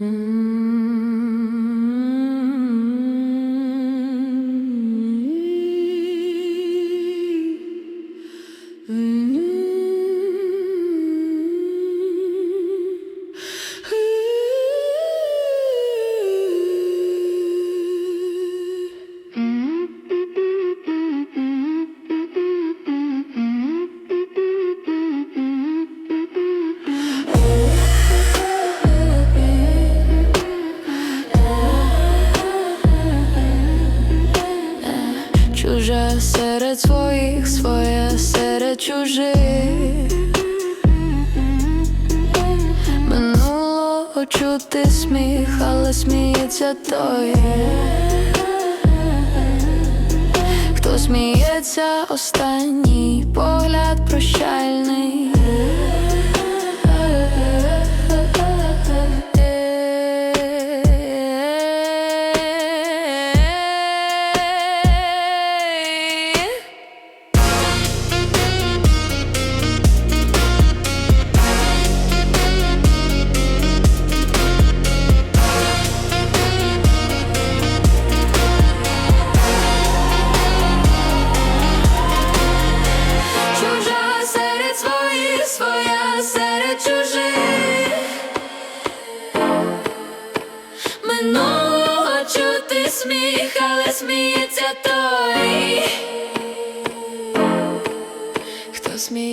Mm-hmm. Сміється той. Хто сміється останній погляд прощальний.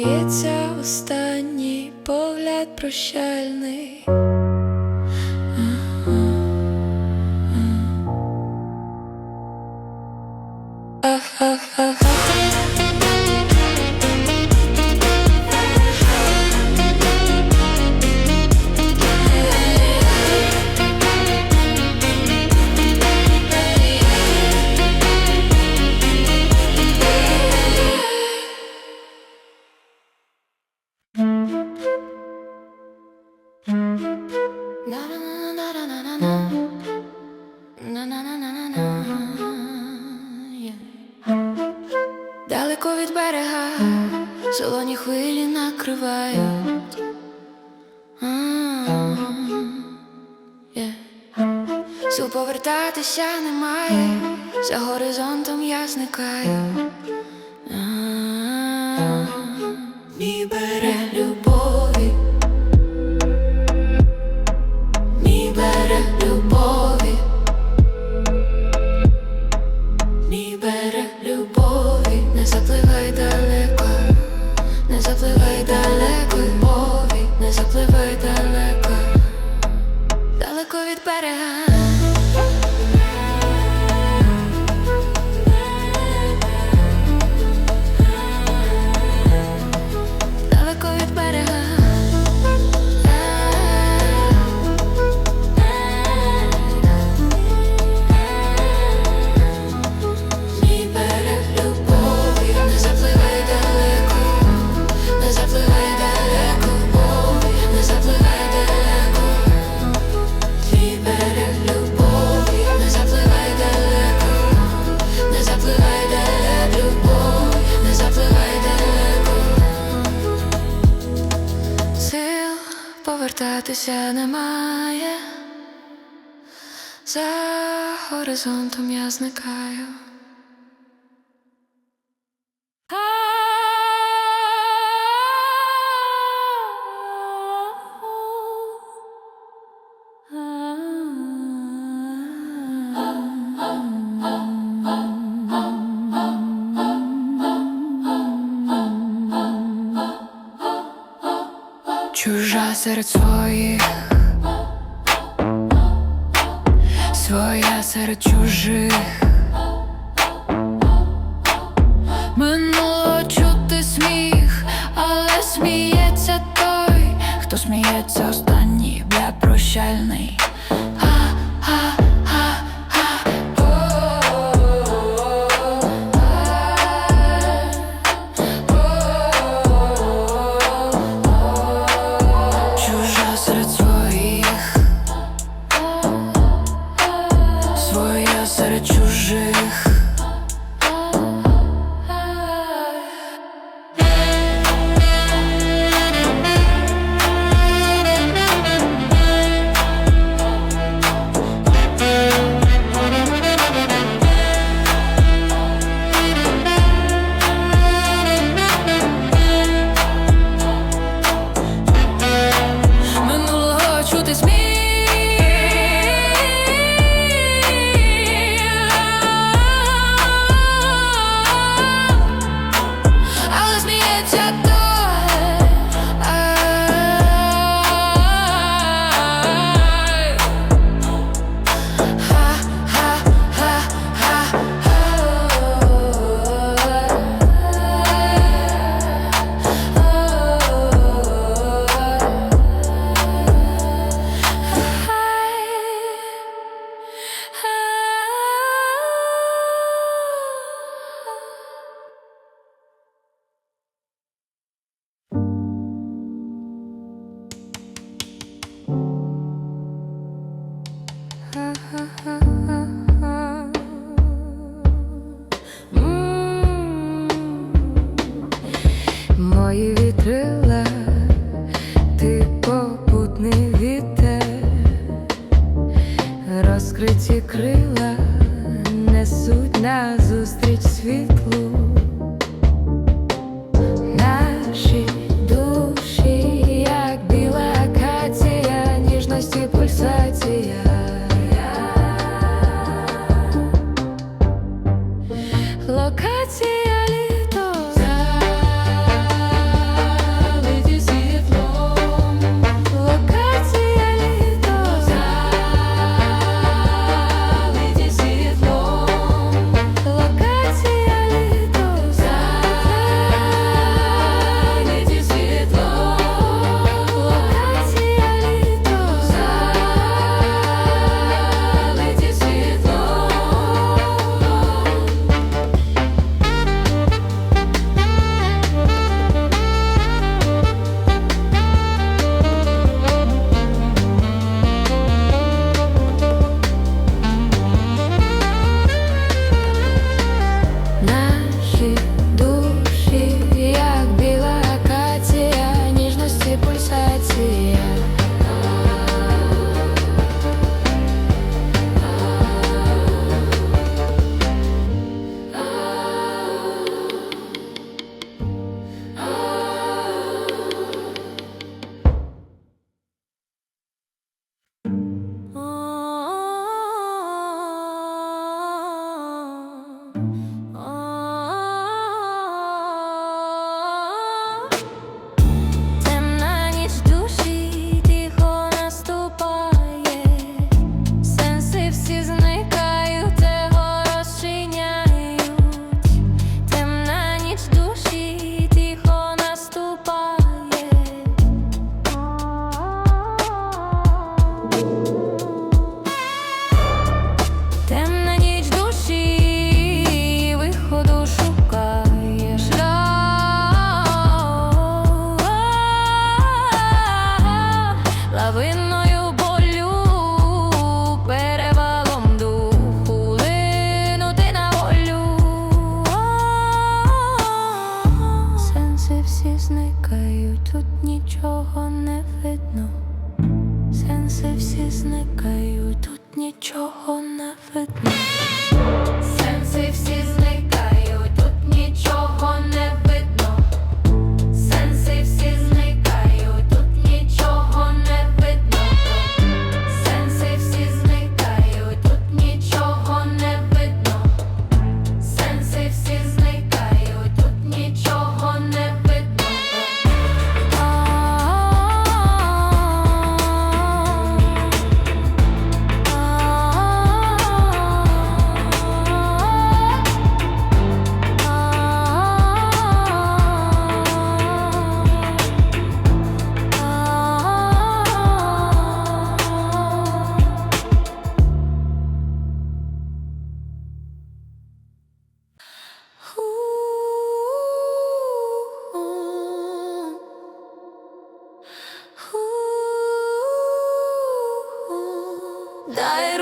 Сміється останній погляд прощальний. Солоні хвилі накривають. М, є. Сил повертатися немає, за горизонтом я зникаю. А, любові, better. Повертатися немає. За горизонтом я зникаю. Серед своїх, своя серед чужих. Минуло чути сміх, але сміється той, хто сміється останній, бля, прощальний. чужих. this man серед чужих. Мої Дай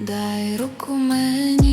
дай руку мені,